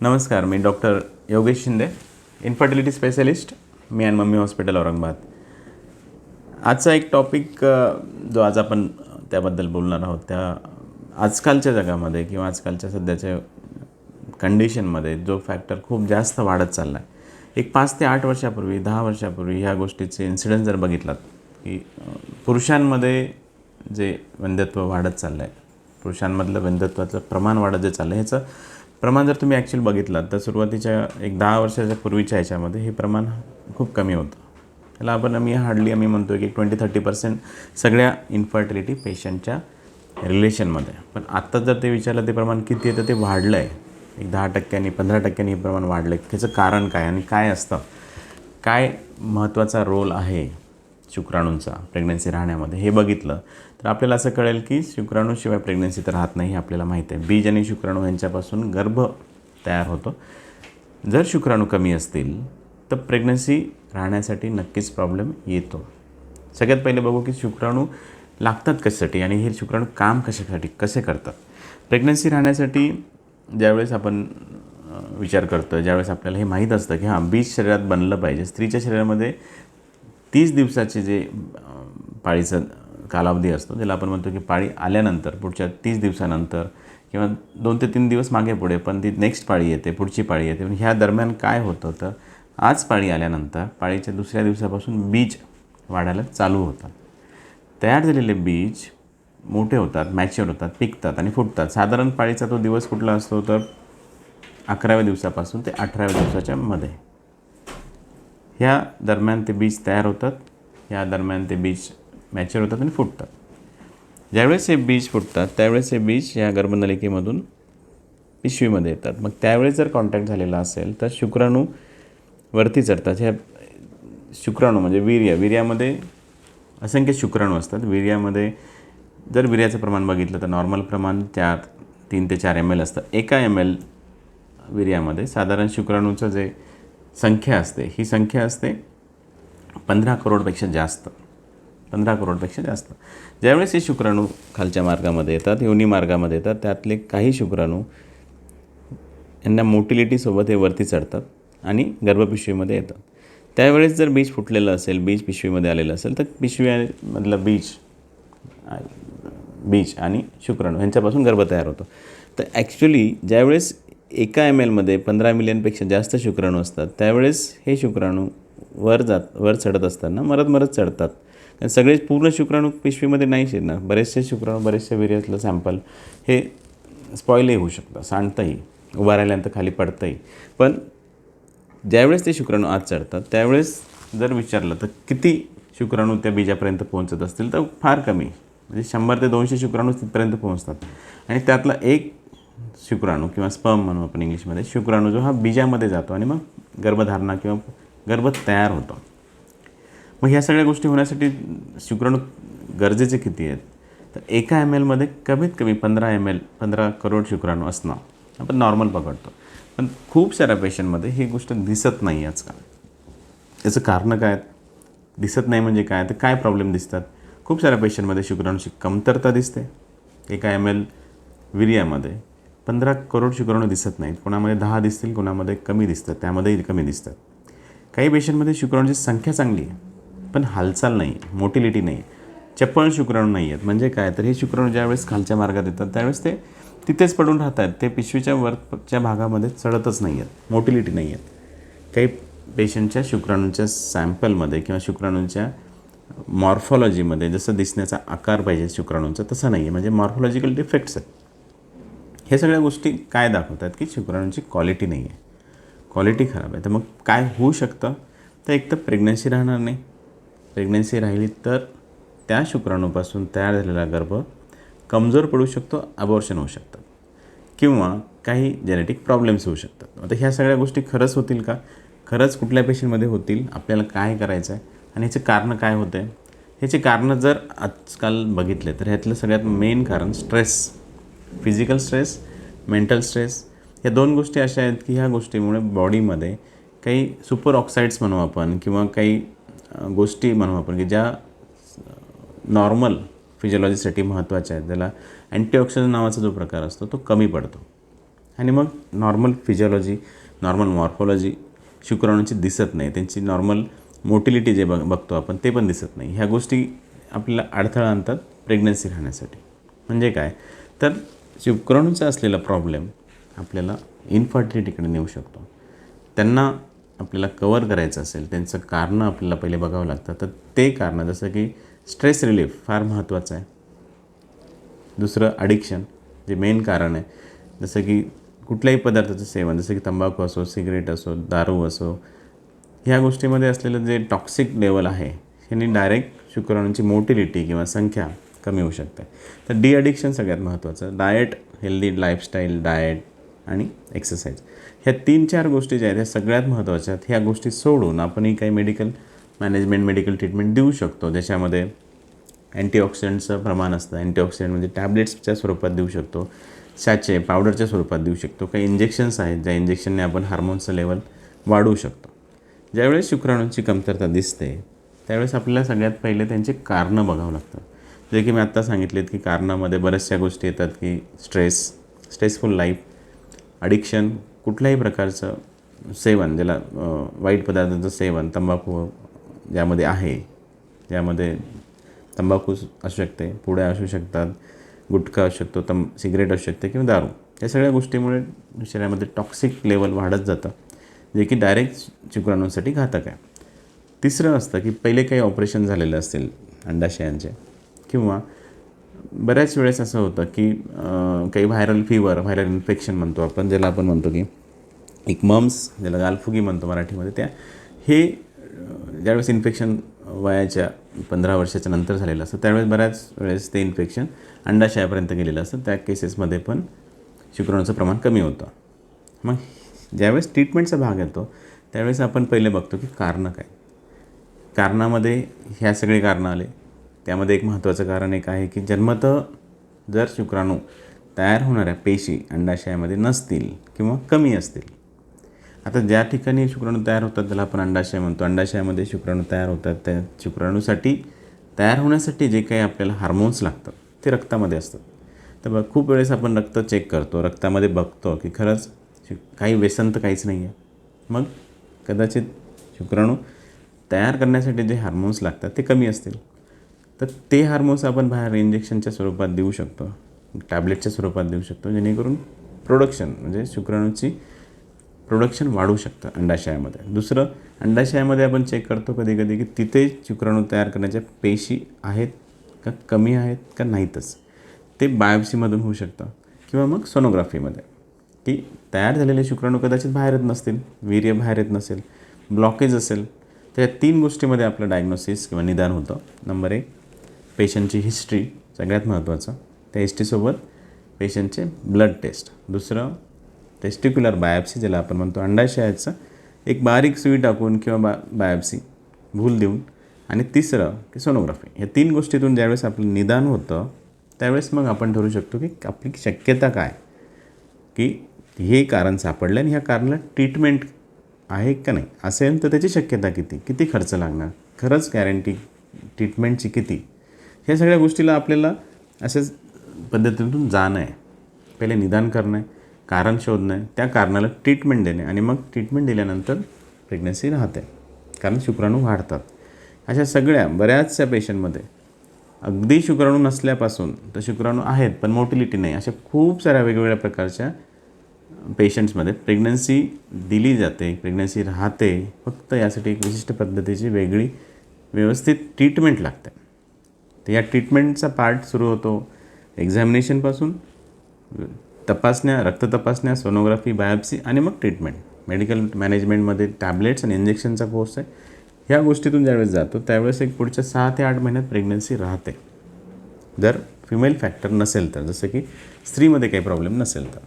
नमस्कार मी doctor Yogesh Shinde infertility specialist me and mummy hospital Aurangabad. आजचा एक topic जो आज आपण त्याबद्दल बोलणार आहोत त्या आजकालच्या जगामध्ये किंवा आजकालच्या सध्याच्या कंडिशनमध्ये जो फॅक्टर खूप जास्त वाढत चालला आहे एक पाच ते आठ वर्षापूर्वी दहा वर्षापूर्वी ह्या गोष्टीचे इन्सिडेंट जर बघितलात की पुरुषांमध्ये जे वंध्यत्व वाढत चाललं आहे पुरुषांमधलं वंध्यत्वाचं प्रमाण वाढत जे चाललं आहे ह्याचं प्रमाण जर तुम्ही ॲक्च्युअली बघितलात तर सुरुवातीच्या एक दहा वर्षाच्या पूर्वीच्या ह्याच्यामध्ये हे प्रमाण खूप कमी होतं. त्याला आपण आम्ही हार्डली आम्ही म्हणतो की ट्वेंटी थर्टी पर्सेंट सगळ्या इन्फर्टिलिटी पेशंटच्या रिलेशनमध्ये पण आत्ता जर ते विचारलं ते प्रमाण किती आहे तर ते वाढलं आहे एक दहा टक्क्यांनी पंधरा टक्क्यांनी हे प्रमाण वाढलं आहे त्याचं कारण काय आणि काय असतं? काय महत्त्वाचा रोल आहे? शुक्राणूंचा प्रेग्नन्सी राहण्यामध्ये. हे बघितलं तर आपल्याला असं कळेल की शुक्राणूशिवाय प्रेग्नन्सी तर राहत नाही हे आपल्याला माहीत आहे. बीज आणि शुक्राणू यांच्यापासून गर्भ तयार होतो. जर शुक्राणू कमी असतील तर प्रेग्नन्सी राहण्यासाठी नक्कीच प्रॉब्लेम येतो. सगळ्यात पहिले बघू की शुक्राणू लागतात कशासाठी आणि हे शुक्राणू काम कशासाठी कसे करतात? प्रेग्नन्सी राहण्यासाठी ज्यावेळेस आपण विचार करतो ज्यावेळेस आपल्याला हे माहीत असतं की हां बीज शरीरात बनलं पाहिजे. स्त्रीच्या शरीरामध्ये तीस दिवसाचे जे पाळीचं पाळीचा कालावधी असतो त्याला आपण म्हणतो की पाळी आल्यानंतर पुढच्या तीस दिवसानंतर किंवा दोन ते तीन दिवस मागे पुढे पण ती नेक्स्ट पाळी येते पुढची पाळी येते. पण ह्या दरम्यान काय होतं तर आज पाळी आल्यानंतर पाळीच्या दुसऱ्या दिवसापासून बीज वाढायला चालू होतात. तयार झालेले बीज मोठे होतात मॅच्युअर होतात पिकतात आणि फुटतात. साधारण पाळीचा तो दिवस कुठला असतो तर अकराव्या दिवसापासून ते अठराव्या दिवसाच्या मध्ये. ह्या दरम्यान ते बीज तयार होतात ह्या दरम्यान ते बीज मॅच्युअर होतात आणि फुटतात. ज्यावेळेस हे बीज फुटतात त्यावेळेस हे बीज ह्या गर्भनलिकेमधून पिशवीमध्ये येतात. मग त्यावेळेस जर कॉन्टॅक्ट झालेला असेल तर शुक्राणू वरती चढतात. ह्या शुक्राणू म्हणजे वीर्य. वीर्यामध्ये असंख्य शुक्राणू असतात. वीर्यामध्ये जर वीर्याचं प्रमाण बघितलं तर नॉर्मल प्रमाण चार तीन ते चार एम एल असतं. एका एम एल वीर्यामध्ये साधारण शुक्राणूचं जे संख्या असते. ही संख्या असते पंधरा करोडपेक्षा जास्त. पंधरा करोडपेक्षा जास्त. ज्यावेळेस हे शुक्राणू खालच्या मार्गामध्ये येतात योनी मार्गामध्ये येतात त्यातले काही शुक्राणू यांना मोटिलिटीसोबत हे वरती चढतात आणि गर्भपिशवीमध्ये येतात. त्यावेळेस जर बीज फुटलेलं असेल बीज पिशवीमध्ये आलेलं असेल तर पिशवीमधलं बीज बीज आणि शुक्राणू ह्यांच्यापासून गर्भ तयार होतो. तर ॲक्च्युली ज्यावेळेस एका एम एलमध्ये पंधरा मिलियनपेक्षा जास्त शुक्राणू असतात. त्यावेळेस हे शुक्राणू वर जात वर चढत असताना मरत मरत चढतात. कारण सगळे पूर्ण शुक्राणू पिशवीमध्ये नाही शिरणार बरेचसे शुक्राणू बरेचसे विर्यातलं सॅम्पल हे स्पॉईलही होऊ शकतं सांडतंही. उभा राहिल्यानंतर खाली पडतंही. पण ज्यावेळेस ते शुक्राणू आत चढतात त्यावेळेस जर विचारलं तर किती शुक्राणू त्या बीजापर्यंत पोहोचत असतील तर फार कमी. म्हणजे शंभर ते दोनशे शुक्राणू तिथपर्यंत पोहोचतात. आणि त्यातला एक शुक्राणू किंवा स्पर्म म्हणू आपण इंग्लिशमध्ये शुक्राणू जो हा बीजामध्ये जातो आणि मग गर्भधारणा किंवा गर्भ तयार होतो. मग ह्या सगळ्या गोष्टी होण्यासाठी शुक्राणू गरजेचे किती आहेत? तर एका एम एलमध्ये कमीत कमी पंधरा एम एल पंधरा करोड शुक्राणू असणं आपण नॉर्मल पकडतो. पण खूप साऱ्या पेशंटमध्ये ही गोष्ट दिसत नाही आजकाल. याचं कारणं काय आहेत? दिसत नाही म्हणजे काय? तर काय प्रॉब्लेम दिसतात? खूप साऱ्या पेशंटमध्ये शुक्राणूची कमतरता दिसते. एका एम एल विर्यामध्ये पंधरा करोड शुक्राणू दिसत नाहीत. कोणामध्ये दहा दिसतील कोणामध्ये कमी दिसतात त्यामध्येही कमी दिसतात. काही पेशंटमध्ये शुक्राणूची संख्या चांगली आहे पण हालचाल नाही आहे मोटिलिटी नाही आहे चप्पळ शुक्राणू नाही आहेत म्हणजे काय? तर हे शुक्राणू ज्यावेळेस खालच्या मार्गात येतात त्यावेळेस ते तिथेच पडून राहत आहेत ते पिशवीच्या वरच्या भागामध्ये चढतच नाही आहेत मोटिलिटी नाही आहेत काही पेशंटच्या शुक्राणूंच्या सॅम्पलमध्ये किंवा शुक्राणूंच्या मॉर्फॉलॉजीमध्ये जसं दिसण्याचा आकार पाहिजे शुक्राणूंचा तसं नाही आहे म्हणजे मॉर्फॉलॉजिकल डिफेक्ट्स आहेत. हे सगळ्या गोष्टी काय दाखवतात की शुक्राणूंची क्वालिटी नाही आहे क्वालिटी खराब आहे. तर मग काय होऊ शकतं? तर एक तर प्रेग्नन्सी राहणार नाही. प्रेग्नन्सी राहिली तर त्या शुक्राणूपासून तयार झालेला गर्भ कमजोर पडू शकतो अबॉर्शन होऊ शकतात. किंवा काही जेनेटिक प्रॉब्लेम्स होऊ शकतात. आता ह्या सगळ्या गोष्टी खरंच होतील का? खरंच कुठल्या पेशंटमध्ये होतील? आपल्याला काय करायचं आहे आणि ह्याचे कारणं काय होते? ह्याचे कारणं जर आजकाल बघितले तर ह्यातलं सगळ्यात मेन कारण stress physical stress mental stress या दोन गोष्टी अशा आहेत की ह्या गोष्टीमुळे बॉडीमध्ये काही सुपर ऑक्साईड्स म्हणू आपण किंवा काही गोष्टी म्हणू आपण की ज्या नॉर्मल फिजिओलॉजीसाठी महत्त्वाच्या आहेत. त्याला अँटीऑक्सिडंट नावाचा जो प्रकार असतो तो कमी पडतो. आणि मग नॉर्मल फिजिओलॉजी नॉर्मल मॉर्फॉलॉजी शुक्राणूंची दिसत नाही. त्यांची नॉर्मल मोटिलिटी जे बघ बघतो आपण ते पण दिसत नाही. ह्या गोष्टी आपल्याला अडथळा आणतात प्रेग्नन्सी राहण्यासाठी. म्हणजे काय? तर शुक्राणूचा असलेला प्रॉब्लेम आपल्याला इन्फर्टिलिटीकडे नेऊ शकतो. त्यांना आपल्याला कवर करायचं असेल त्यांचं कारणं आपल्याला पहिले बघावं लागतं. तर ते कारणं जसं की स्ट्रेस रिलीफ फार महत्त्वाचं आहे. दुसरं अडिक्शन जे मेन कारण आहे. जसं की कुठल्याही पदार्थाचं सेवन जसं की तंबाखू असो सिगरेट असो दारू असो ह्या गोष्टीमध्ये असलेलं जे टॉक्सिक लेवल आहे ह्यांनी डायरेक्ट शुक्राणूंची मोटिलिटी किंवा संख्या कमी होऊ शकते. तर डी अडिक्शन सगळ्यात महत्त्वाचं. डाएट हेल्दी लाईफस्टाईल डाएट आणि एक्सरसाइज ह्या तीन चार गोष्टी ज्या आहेत ह्या सगळ्यात महत्त्वाच्या आहेत. ह्या गोष्टी सोडून आपणही काही मेडिकल मॅनेजमेंट मेडिकल ट्रीटमेंट देऊ शकतो. ज्याच्यामध्ये अँटीऑक्सिडंटचं प्रमाण असतं. अँटीऑक्सिडंट म्हणजे टॅबलेट्सच्या स्वरूपात देऊ शकतो. सॅचे पावडरच्या स्वरूपात देऊ शकतो. काही इंजेक्शन्स आहेत ज्या इंजेक्शनने आपण हार्मोन्सचं लेवल वाढवू शकतो. ज्यावेळेस शुक्राणूंची कमतरता दिसते त्यावेळेस आपल्याला सगळ्यात पहिले त्यांचे कारणं बघावं लागतं. जे की मी आत्ता सांगितलेत की कारणामध्ये बऱ्याचशा गोष्टी येतात की स्ट्रेस स्ट्रेसफुल लाईफ अडिक्शन कुठल्याही प्रकारचं सेवन ज्याला वाईट पदार्थांचं सेवन तंबाखू ज्यामध्ये आहे ज्यामध्ये तंबाखू असू शकते पुड्या असू शकतात गुटखा असू शकतो तम सिगरेट असू शकते किंवा दारू. या सगळ्या गोष्टीमुळे शरीरामध्ये टॉक्सिक लेवल वाढत जातं जे की डायरेक्ट शुक्राणूंसाठी घातक आहे. तिसरं असतं की पहिले काही ऑपरेशन झालेलं असतील अंडाशयांचे. किंवा बऱ्याच वेळेस असं होतं की काही व्हायरल फीवर व्हायरल इन्फेक्शन म्हणतो आपण ज्याला आपण म्हणतो की एक मम्स ज्याला गालफुगी म्हणतो मराठीमध्ये त्या हे ज्यावेळेस इन्फेक्शन वयाच्या पंधरा वर्षाच्या नंतर झालेलं असतं त्यावेळेस बऱ्याच वेळेस ते इन्फेक्शन अंडाशयापर्यंत गेलेलं असतं. त्या केसेसमध्ये पण शुक्राणूचं प्रमाण कमी होतं. मग ज्यावेळेस ट्रीटमेंटचा भाग येतो त्यावेळेस आपण पहिले बघतो की कारणं काय? कारणामध्ये ह्या सगळे कारणं आले त्यामध्ये एक महत्त्वाचं कारण एक आहे की जन्मतः जर शुक्राणू तयार होणाऱ्या पेशी अंडाशयामध्ये नसतील किंवा कमी असतील. आता ज्या ठिकाणी शुक्राणू तयार होतात त्याला आपण अंडाशय म्हणतो. अंडाशयामध्ये शुक्राणू तयार होतात. त्या शुक्राणूसाठी तयार होण्यासाठी जे काही आपल्याला हार्मोन्स लागतात ते रक्तामध्ये असतात. तर बघ खूप वेळेस आपण रक्त चेक करतो. रक्तामध्ये बघतो की खरंच शु काही व्यसन तर काहीच नाही आहे मग कदाचित शुक्राणू तयार करण्यासाठी जे हार्मोन्स लागतात ते कमी असतील. तर ते हार्मोन्स आपण बाहेर इंजेक्शनच्या स्वरूपात देऊ शकतो. टॅबलेटच्या स्वरूपात देऊ शकतो. जेणेकरून प्रोडक्शन म्हणजे शुक्राणूची प्रोडक्शन वाढू शकतं अंडाशयामध्ये. दुसरं अंडाशयामध्ये आपण चेक करतो कधी कधी की तिथे शुक्राणू तयार करण्याच्या पेशी आहेत का कमी आहेत का नाहीतच. ते बायोप्सीमधून होऊ शकतं. किंवा मग सोनोग्राफीमध्ये की तयार झालेले शुक्राणू कदाचित बाहेर येत नसतील वीर्य बाहेर येत नसेल ब्लॉकेज असेल तर या तीन गोष्टीमध्ये आपलं डायग्नोसिस किंवा निदान होतं. नंबर एक पेशंटची हिस्ट्री सगळ्यात महत्त्वाचं. त्या हिस्ट्रीसोबत पेशंटचे ब्लड टेस्ट. दुसरं टेस्टिक्युलर बायोप्सी ज्याला आपण म्हणतो अंडाशयाचं एक बारीक सुई टाकून किंवा बा बायोप्सी भूल देऊन. आणि तिसरं की सोनोग्राफी या तीन गोष्टीतून ज्यावेळेस आपलं निदान होतं त्यावेळेस मग आपण ठरू शकतो की आपली शक्यता काय? की हे कारण सापडलं आणि ह्या कारणाला ट्रीटमेंट आहे का नाही? असेल तर त्याची शक्यता किती? किती खर्च लागणार? खरंच गॅरंटी ट्रीटमेंटची किती? ह्या सगळ्या गोष्टीला आपल्याला अशाच पद्धतीतून जाणं आहे. पहिले निदान करणं आहे कारण शोधणं आहे त्या कारणाला ट्रीटमेंट देणे आणि मग ट्रीटमेंट दिल्यानंतर प्रेग्नन्सी राहते कारण शुक्राणू वाढतात. अशा सगळ्या बऱ्याचशा पेशंटमध्ये अगदी शुक्राणू नसल्यापासून तर शुक्राणू आहेत पण मोटिलिटी नाही. अशा खूप साऱ्या वेगवेगळ्या प्रकारच्या पेशंट्समध्ये प्रेग्नन्सी दिली जाते प्रेग्नन्सी राहते. फक्त यासाठी एक विशिष्ट पद्धतीची वेगळी व्यवस्थित ट्रीटमेंट लागते. तर या ट्रीटमेंटचा पार्ट सुरू होतो एक्झामिनेशनपासून तपासण्या रक्त तपासण्या सोनोग्राफी बायोप्सी आणि मग ट्रीटमेंट मेडिकल मॅनेजमेंटमध्ये टॅबलेट्स आणि इंजेक्शनचा कोर्स आहे. ह्या गोष्टीतून ज्यावेळेस जातो त्यावेळेस एक पुढच्या सहा ते आठ महिन्यात प्रेग्नन्सी राहते. जर फिमेल फॅक्टर नसेल तर जसं की स्त्रीमध्ये काही प्रॉब्लेम नसेल तर.